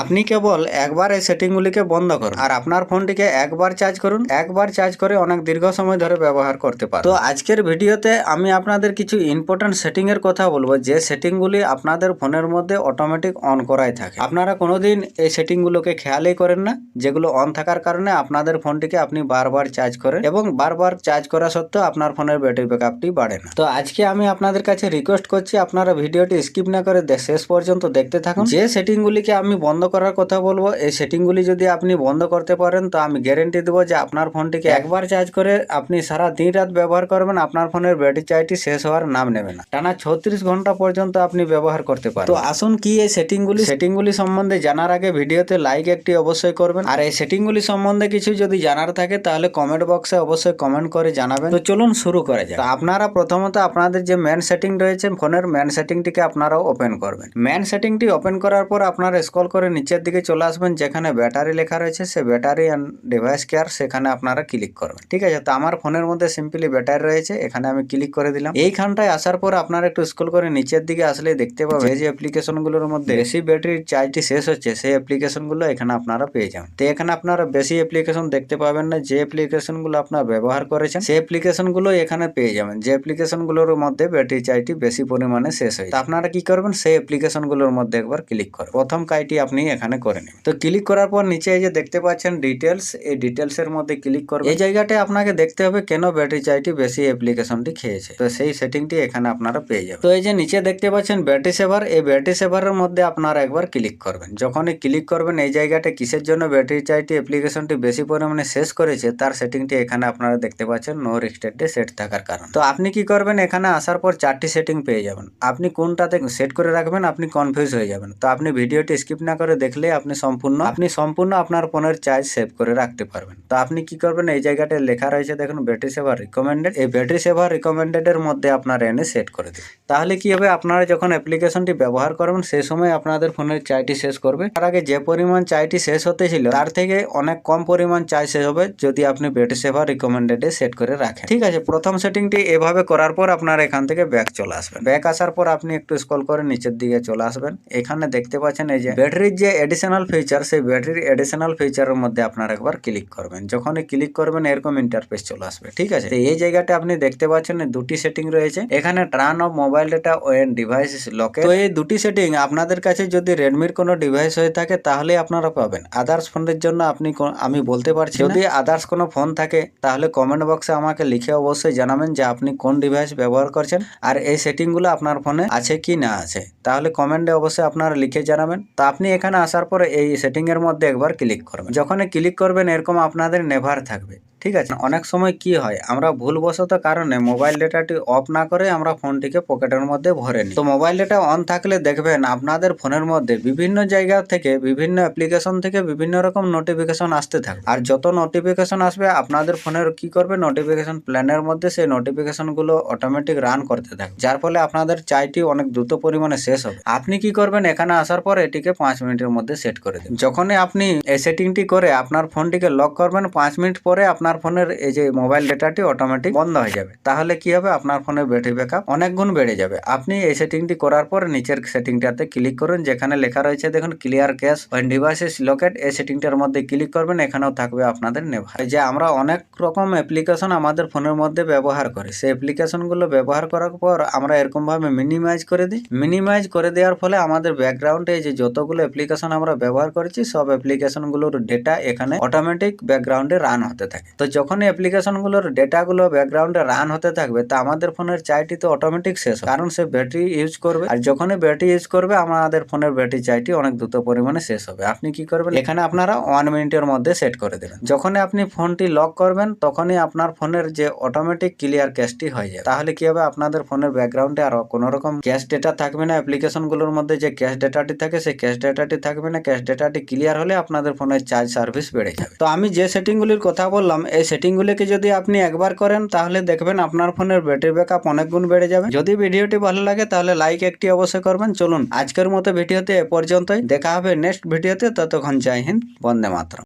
আপনি কেবল একবার এই সেটিংগুলিকে বন্ধ করুন আর আপনার ফোনটিকে একবার চার্জ করুন, একবার চার্জ করে অনেক দীর্ঘ সময় ধরে ব্যবহার করতে পারেন। তো আজকের ভিডিওতে আমি আপনাদের কিছু ইম্পর্টেন্ট সেটিং এর কথা বলব, যে সেটিংগুলি আপনাদের ফোনের মধ্যে অটোমেটিক অন করাই থাকে। আপনারা কোনোদিন এই সেটিংগুলোকে খেয়ালই করেন না, যেগুলো অন থাকার কারণে আপনাদের ফোনটিকে আপনি বারবার চার্জ করেন এবং বারবার চার্জ করা সত্ত্বেও আপনার ফোনের ব্যাটারি ব্যাকআপটি বাড়ে না। তো আজকে আমি আপনাদের কাছে রিকোয়েস্ট করছি, আপনারা ভিডিওটি স্কিপ না করে শেষ পর্যন্ত দেখতে থাকুন। যে সেটিংগুলিকে আমি বন্ধ করার কথা বলব। এই সেটিংগুলি যদি আপনি বন্ধ করতে পারেন তো আমি গ্যারেন্টি দেবো যে আপনার ফোনটিকে একবার চার্জ করে আপনি সারা দিন রাত ব্যবহার করবেন আপনার ফোনের ব্যাটারি চার্জটি শেষ হওয়ার নাম নেবে না। টানা ছত্রিশ ঘণ্টা পর্যন্ত আপনি ব্যবহার করতে পারেন। তো আসুন কি এই সেটিংগুলি সেটিংগুলি সম্বন্ধে জানার আগে ভিডিওতে লাইক একটি অবশ্যই করবেন। আর এই সেটিংগুলি সম্বন্ধে কিছু যদি জানার থাকে তাহলে কমেন্ট বক্সে অবশ্যই কমেন্ট করে জানাবেন। তো চলুন শুরু করা যাক। তো আপনারা প্রথমত আপনাদের যে মেন সেটিং রয়েছে ফোনের মেন সেটিংটিকে আপনারা ওপেন করবেন। মেন সেটিংটি ওপেন করার পর আপনারা স্ক্রল করে নিচের দিকে চলে আসবেন যেখানে ব্যাটারি লেখা রয়েছে সে ব্যাটারি অ্যান্ড ডিভাইস কেয়ার সেখানে আপনারা ক্লিক করবেন। ঠিক আছে? তো আমার ফোনের মধ্যে সিম্পলি ব্যাটারি রয়েছে এখানে আমি ক্লিক করে দিলাম। এইখানটায় আসার পর আপনারা একটু স্কুল করে নিচের দিকে আসলে দেখতে পাবেন যে অ্যাপ্লিকেশনগুলোর মধ্যে বেশি ব্যাটারির চার্জটি শেষ হচ্ছে সেই অ্যাপ্লিকেশনগুলো এখানে আপনারা পেয়ে যাবেন। তো এখানে আপনারা বেশি অ্যাপ্লিকেশন দেখতে পাবেন না যে অ্যাপ্লিকেশনগুলো আপনারা ব্যবহার করেছেন সেই অ্যাপ্লিকেশনগুলো এখানে পেয়ে যাবেন। যে অ্যাপ্লিকেশনগুলোর মধ্যে ব্যাটারি চার্জটি বেশি পরিমাণে শেষ হয় তো আপনারা কি করবেন সেই অ্যাপ্লিকেশনগুলোর মধ্যে একবার ক্লিক করবেন। প্রথম কাজটি আপনি এখানে করে নেবেন তো ক্লিক করার পর নিচে এই যে দেখতে পাচ্ছেন ডিটেলস এই ডিটেলস এর মধ্যে ক্লিক করবেন এই জায়গাটায় আপনাকে দেখতে হবে কেন ব্যাটারি চার্জটি বেশি অ্যাপ্লিকেশনটি খেয়েছে। তো সেই সেটিংটি এখানে আপনারা পেয়ে যাবেন। তো এই যে নিচে দেখতে পাচ্ছেন ব্যাটারি সেভার এই ব্যাটারি সেভারের মধ্যে আপনারা একবার ক্লিক করবেন। যখনই ক্লিক করবেন, এই জায়গাটা কিসের জন্য ব্যাটারি চার্জটি অ্যাপ্লিকেশনটি বেশি পরিমাণে শেষ করেছে, তার সেটিংটি এখানে আপনারা দেখতে পাচ্ছেন নো রিস্টেটে সেট থাকার কারণ। তো আপনি কি করবেন, এখানে আসার পর চারটি সেটিং পেয়ে যাবেন। আপনি কোনটাতে সেট করে রাখবেন, আপনি কনফিউজ হয়ে যাবেন। তো আপনি ভিডিওটি স্কিপ না করে দেখলে আপনি সম্পূর্ণ আপনি সম্পূর্ণ আপনার ফোনের চার্জ সেভ করে রাখতে পারবেন। তো আপনি কি করবেন? এই জায়গাটায় লেখা রয়েছে, দেখুন, ব্যাটারি সেভার রিকমেন্ডেড এই ব্যাটারি সেভার রিকমেন্ডেড এর মধ্যে আপনারা এনে সেট করে দিন। তাহলে কি হবে? আপনারা যখন অ্যাপ্লিকেশনটি ব্যবহার করবেন সেই সময় আপনাদের ফোনের চার্জটি শেষ করবে। তার আগে যে পরিমাণ চার্জটি শেষ হতে ছিল, তার থেকে অনেক কম পরিমাণ চার্জ শেষ হবে যদি আপনি ব্যাটারি সেভার রিকমেন্ডেডে সেট করে রাখেন। ঠিক আছে, প্রথম সেটিংটি এভাবে করার পর আপনার এখান থেকে ব্যাক চলে আসবেন। ব্যাক আসার পর আপনি একটু স্ক্রল করে নিচের দিকে চলে আসবেন। এখানে দেখতে পাচ্ছেন এই যে, ব্যাটারির যে এডিশনাল ফিচার সেই ব্যাটারির এডিশনাল ফিচারের মধ্যে আপনারা একবার ক্লিক করবেন। যখনই ক্লিক করবেন, এরকম ইন্টারফেস চলে আসবে, ঠিক আছে? এই জায়গাটা আপনি দেখতে পাচ্ছেন দুটি সেটিং রয়েছে। এখানে turn off mobile data when device লকে তো এই দুটি সেটিং আপনাদের কাছে যদি রেডমির কোনো ডিভাইস হয়ে থাকে, তাহলে আপনারা পাবেন। আদার্স ফোনের জন্য আপনি আমি বলতে পারছি যদি আদার্স কোনো ফোন থাকে, তাহলে কমেন্ট বক্সে আমাকে লিখে অবশ্যই জানাবেন যে আপনি কোন ডিভাইস ব্যবহার করছেন আর এই সেটিংগুলো আপনার ফোনে আছে কি না আছে। তাহলে কমেন্টে অবশ্যই আপনারা লিখে জানাবেন। তা আপনি এখানে আসার পরে এই সেটিংয়ের মধ্যে একবার ক্লিক করবেন। যখনই ক্লিক করবেন, এরকম আপনাদের নেভার থাকবে। ঠিক আছে? অনেক সময় কি হয়, আমরা ভুলবশত কারণে মোবাইল ডেটাটি অফ না করে আমরা ফোনটিকে পকেটের মধ্যে ভরে নিই। তো মোবাইল ডেটা অন থাকলে দেখবেন আপনাদের ফোনের মধ্যে বিভিন্ন জায়গা থেকে, বিভিন্ন অ্যাপ্লিকেশন থেকে বিভিন্ন রকম নোটিফিকেশন আসতে থাকবে আর যত নোটিফিকেশন আসবে, আপনাদের ফোনের কি করবে? নোটিফিকেশন প্ল্যানের মধ্যে সেই নোটিফিকেশনগুলো অটোমেটিক রান করতে থাকবে যার ফলে আপনাদের চাইটি অনেক দ্রুত পরিমাণে শেষ হবে। আপনি কি করবেন? এখানে আসার পর এটিকে পাঁচ মিনিটের মধ্যে সেট করে দেবেন যখনই আপনি এই সেটিংটি করে আপনার ফোনটিকে লক করবেন, পাঁচ মিনিট পরে আপনার ফোনের এই যে মোবাইল ডেটাটি অটোমেটিক বন্ধ হয়ে যাবে। তাহলে কি হবে? আপনার ফোনের ব্যাটারি ব্যাকআপ অনেক গুণ বেড়ে যাবে। আপনি এই সেটিংটি করার পর নিচের সেটিংটাতে ক্লিক করুন, যেখানে লেখা রয়েছে, দেখুন clear cache when devices locked এই সেটিংটার মধ্যে ক্লিক করবেন, এখানেও থাকবে আপনাদের নেভার যে আমরা অনেক রকম অ্যাপ্লিকেশন আমাদের ফোনের মধ্যে ব্যবহার করি। সেই অ্যাপ্লিকেশনগুলো ব্যবহার করার পর আমরা এরকম ভাবে মিনিমাইজ করে দিই। মিনিমাইজ করে দেওয়ার ফলে আমাদের ব্যাকগ্রাউন্ডে যে যতগুলো অ্যাপ্লিকেশন আমরা ব্যবহার করেছি, সব অ্যাপ্লিকেশনগুলোর ডেটা এখানে অটোমেটিক ব্যাকগ্রাউন্ডে রান হতে থাকে। তো যখনই অ্যাপ্লিকেশনগুলোর ডেটাগুলো ব্যাকগ্রাউন্ডে রান হতে থাকবে, তা আমাদের ফোনের চাইটি তো অটোমেটিক শেষ কারণ সে ব্যাটারি ইউজ করবে। আর যখনই ব্যাটারি ইউজ করবে, আমাদের ফোনের ব্যাটারি চাইটি অনেক দ্রুত পরিমাণে শেষ হবে। আপনি কি করবেন? এখানে আপনারা ওয়ান মিনিটের মধ্যে সেট করে দেবেন। যখনই আপনি ফোনটি লক করবেন, তখনই আপনার ফোনের যে অটোমেটিক ক্লিয়ার ক্যাশটি হয়ে যায় তাহলে কি হবে? আপনাদের ফোনের ব্যাকগ্রাউন্ডে আর কোনো রকম ক্যাশ ডেটা থাকবে না। অ্যাপ্লিকেশনগুলোর মধ্যে যে ক্যাশ ডেটাটি থাকে, সেই ক্যাশ ডেটাটি থাকবে না। ক্যাশ ডেটাটি ক্লিয়ার হলে আপনাদের ফোনের চার্জ সার্ভিস বেড়ে যাবে। তো আমি যে সেটিংগুলির কথা বললাম এই সেটিংগুলিকে যদি আপনি একবার করেন, তাহলে দেখবেন আপনার ফোনের ব্যাটারি ব্যাকআপ অনেক গুণ বেড়ে যাবে। যদি ভিডিওটি ভালো লাগে, তাহলে লাইক একটি অবশ্যই করবেন। চলুন আজকের মতো ভিডিওতে এ পর্যন্তই। দেখা হবে নেক্সট ভিডিওতে। ততক্ষণ জয় হিন্দ, বন্দে মাতরম।